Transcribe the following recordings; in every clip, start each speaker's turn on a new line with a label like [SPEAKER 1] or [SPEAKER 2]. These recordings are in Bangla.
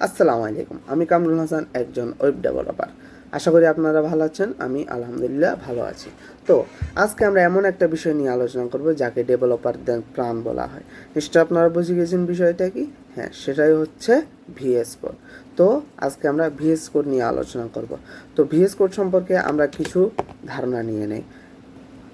[SPEAKER 1] আসসালামু আলাইকুম। আমি কামরুল হাসান, একজন ওয়েব ডেভেলপার। আশা করি আপনারা ভালো আছেন, আমি আলহামদুলিল্লাহ ভালো আছি। তো, আজকে আমরা এমন একটা বিষয় নিয়ে আলোচনা করব যাকে ডেভেলপারদের প্রাণ বলা হয়। নিশ্চয় আপনারা বুঝে গেছেন বিষয়টা কি? হ্যাঁ সেটাই হচ্ছে ভিএস কোড। তো, আজকে আমরা ভিএস কোড নিয়ে আলোচনা করব। তো, ভিএস কোড সম্পর্কে আমরা কিছু ধারণা নিয়ে নেই।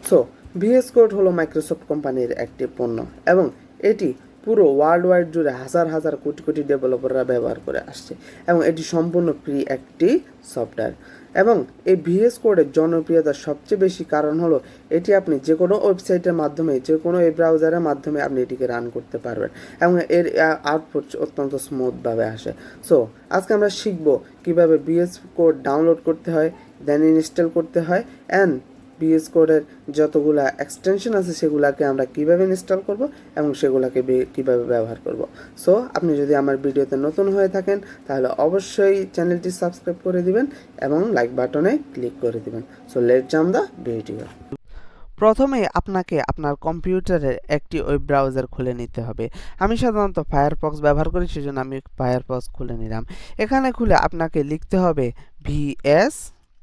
[SPEAKER 1] সো ভিএস কোড হলো মাইক্রোসফট কোম্পানির একটি পণ্য এবং এটি পুরো ওয়ার্ল্ড ওয়াইড জুড়ে হাজার হাজার কোটি কোটি ডেভেলপাররা ব্যবহার করে আসছে এবং এটি সম্পূর্ণ ফ্রি একটি সফটওয়্যার এবং এই ভিএস কোডের জনপ্রিয়তার সবচেয়ে বেশি কারণ হলো, এটি আপনি যে কোনো ওয়েবসাইটের মাধ্যমে যে কোনো ওয়েব ব্রাউজারের মাধ্যমে আপনি এটিকে রান করতে পারবেন এবং এর আউটপুট অত্যন্ত স্মুথভাবে আসে। সো আজকে আমরা শিখব কীভাবে বিএস কোড ডাউনলোড করতে হয় দেন ইনস্টল করতে হয় অ্যান্ড বিএস কোডের যতগুলা এক্সটেনশন আছে সেগুলোকে আমরা কীভাবে ইনস্টল করব এবং সেগুলাকে কীভাবে ব্যবহার করব। সো আপনি যদি আমার ভিডিওতে নতুন হয়ে থাকেন, তাহলে অবশ্যই চ্যানেলটি সাবস্ক্রাইব করে দিবেন এবং লাইক বাটনে ক্লিক করে দিবেন। So let jump the video প্রথমে আপনাকে আপনার কম্পিউটারের একটি ওয়েব ব্রাউজার খুলে নিতে হবে। আমি সাধারণত ফায়ারফক্স ব্যবহার করি, সেজন্য আমি ফায়ারফক্স খুলে নিলাম। এখানে খুলে আপনাকে লিখতে হবে ভিএস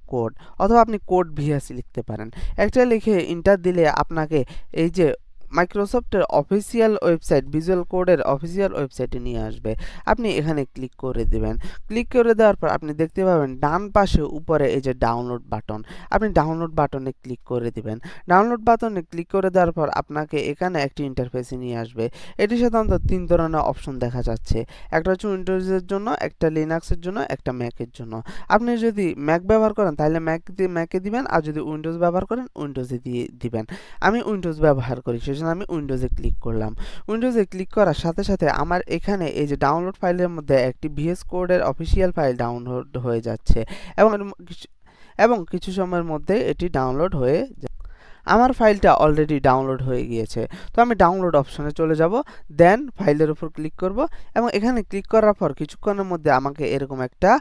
[SPEAKER 1] কোড অথবা আপনি কোড ভিএস লিখতে পারেন। একটা লিখে ইন্টার দিলে আপনাকে এই যে মাইক্রোসফটের অফিসিয়াল ওয়েবসাইট, ভিজুয়াল কোডের অফিসিয়াল ওয়েবসাইটে নিয়ে আসবে। আপনি এখানে ক্লিক করে দেবেন। ক্লিক করে দেওয়ার পর আপনি দেখতে পাবেন ডান পাশে উপরে এই যে ডাউনলোড বাটন, আপনি ডাউনলোড বাটনে ক্লিক করে দিবেন। ডাউনলোড বাটনে ক্লিক করে দেওয়ার পর আপনাকে এখানে একটি ইন্টারফেসে নিয়ে আসবে। এটি সাধারণত তিন ধরনের অপশন দেখা যাচ্ছে। একটা হচ্ছে উইন্ডোজের জন্য, একটা লিনাক্সের জন্য, একটা ম্যাকের জন্য। আপনি যদি ম্যাক ব্যবহার করেন, তাহলে ম্যাক ম্যাকে দিবেন, আর যদি উইন্ডোজ ব্যবহার করেন উইন্ডোজে দিয়ে দিবেন। আমি উইন্ডোজ ব্যবহার করি সেজন্য আমি উইন্ডোজে ক্লিক করলাম। উইন্ডোজে ক্লিক করার সাথে সাথে আমার এখানে এই যে ডাউনলোড ফাইলের মধ্যে একটি ভিএস কোডের অফিসিয়াল ফাইল ডাউনলোড হয়ে যাচ্ছে এবং এবং কিছু সময়ের মধ্যে এটি ডাউনলোড হয়ে আমার ফাইলটা অলরেডি ডাউনলোড হয়ে গিয়েছে। তো আমি ডাউনলোড অপশনে চলে যাব দেন ফাইলের উপর ক্লিক করব এবং এখানে ক্লিক করার পর কিছুক্ষণের মধ্যে আমাকে এরকম একটা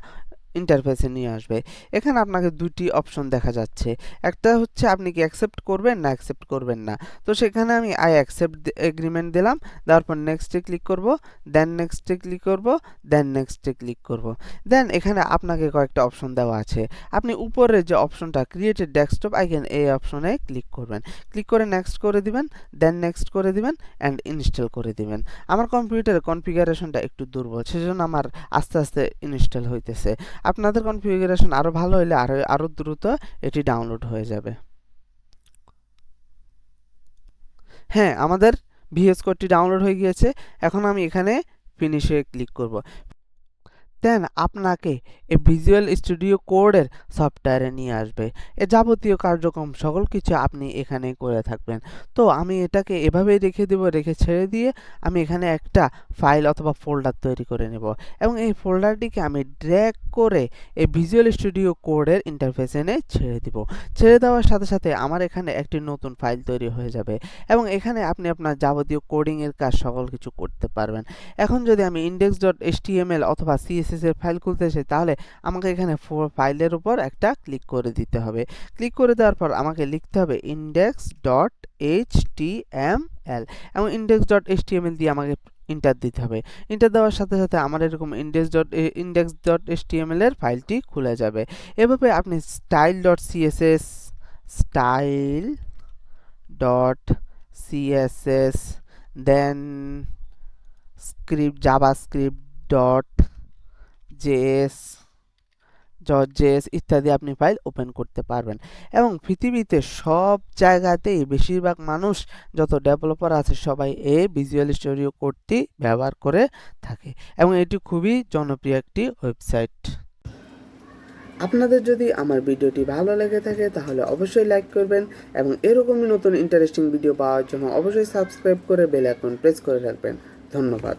[SPEAKER 1] ইন্টারফেসে নিয়ে আসবে। এখানে আপনাকে দুটি অপশন দেখা যাচ্ছে। একটা হচ্ছে আপনি কি অ্যাকসেপ্ট করবেন না অ্যাকসেপ্ট করবেন না। তো সেখানে আমি আই অ্যাকসেপ্ট এগ্রিমেন্ট দিলাম। দেওয়ার পর নেক্সটে ক্লিক করব। দেন নেক্সটে ক্লিক করব। দেন নেক্সটে ক্লিক করব। দেন এখানে আপনাকে কয়েকটা অপশন দেওয়া আছে। আপনি উপরে যে অপশনটা ক্রিয়েটেড ডেস্কটপ আইকেন এই অপশনে ক্লিক করবেন। ক্লিক করে নেক্সট করে দিবেন। দেন নেক্সট করে দিবেন অ্যান্ড ইনস্টল করে দিবেন। আমার কম্পিউটারের কনফিগারেশনটা একটু দুর্বল, সেজন্য আমার আস্তে আস্তে ইনস্টল হইতেছে। আপনাদের কনফিগারেশন আরও ভালো হলে আরও আরও দ্রুত এটি ডাউনলোড হয়ে যাবে। হ্যাঁ আমাদের ভিএস কোডটি ডাউনলোড হয়ে গিয়েছে। এখন আমি এখানে ফিনিশে ক্লিক করব। দেন আপনাকে এই ভিজুয়াল স্টুডিও কোডের সফটওয়্যারে নিয়ে আসবে। এ যাবতীয় কার্যক্রম সকল কিছু আপনি এখানে করে থাকবেন। তো আমি এটাকে এভাবেই রেখে দেব, রেখে ছেড়ে দিয়ে আমি এখানে একটা ফাইল অথবা ফোল্ডার তৈরি করে নেব এবং এই ফোল্ডারটিকে আমি ড্র্যাগ করে এই ভিজুয়াল স্টুডিও কোডের ইন্টারফেসে এনে ছেড়ে দিব। ছেড়ে দেওয়ার সাথে সাথে আমার এখানে একটি নতুন ফাইল তৈরি হয়ে যাবে এবং এখানে আপনি আপনার যাবতীয় কোডিংয়ের কাজ সকল কিছু করতে পারবেন। এখন যদি আমি ইন্ডেক্স ডট এইচটিএমএল অথবা সিএসএস এর ফাইল খুলতে চাই তাহলে আমাকে এখানে ফাইলের উপর একটা ক্লিক করে দিতে হবে। ক্লিক করে দেওয়ার পর আমাকে লিখতে হবে index dot H T M L এবং ইন্ডেক্স ডট এইচটিএমএল দিয়ে আমাকে ইন্টার দিতে হবে। ইন্টার দেওয়ার সাথে সাথে আমার এরকম index dot index dot HTML এর ফাইলটি খুলে যাবে। এভাবে আপনি style dot CSS style dot CSS then script Java script dot JS dot JS ইত্যাদি আপনি ফাইল ওপেন করতে পারবেন। এবং পৃথিবীতে সব জায়গাতেই বেশিরভাগ মানুষ যত ডেভেলপার আছে সবাই এই ভিজুয়াল স্টুডিও কোডটি ব্যবহার করে থাকে। এবং এটি খুবই জনপ্রিয় একটি ওয়েবসাইট আপনাদের যদি আমার ভিডিওটি ভালো লেগে থাকে তাহলে অবশ্যই লাইক করবেন এবং এরকমই নতুন ইন্টারেস্টিং ভিডিও পাওয়ার জন্য অবশ্যই সাবস্ক্রাইব করে বেল আইকন প্রেস করে রাখবেন। ধন্যবাদ।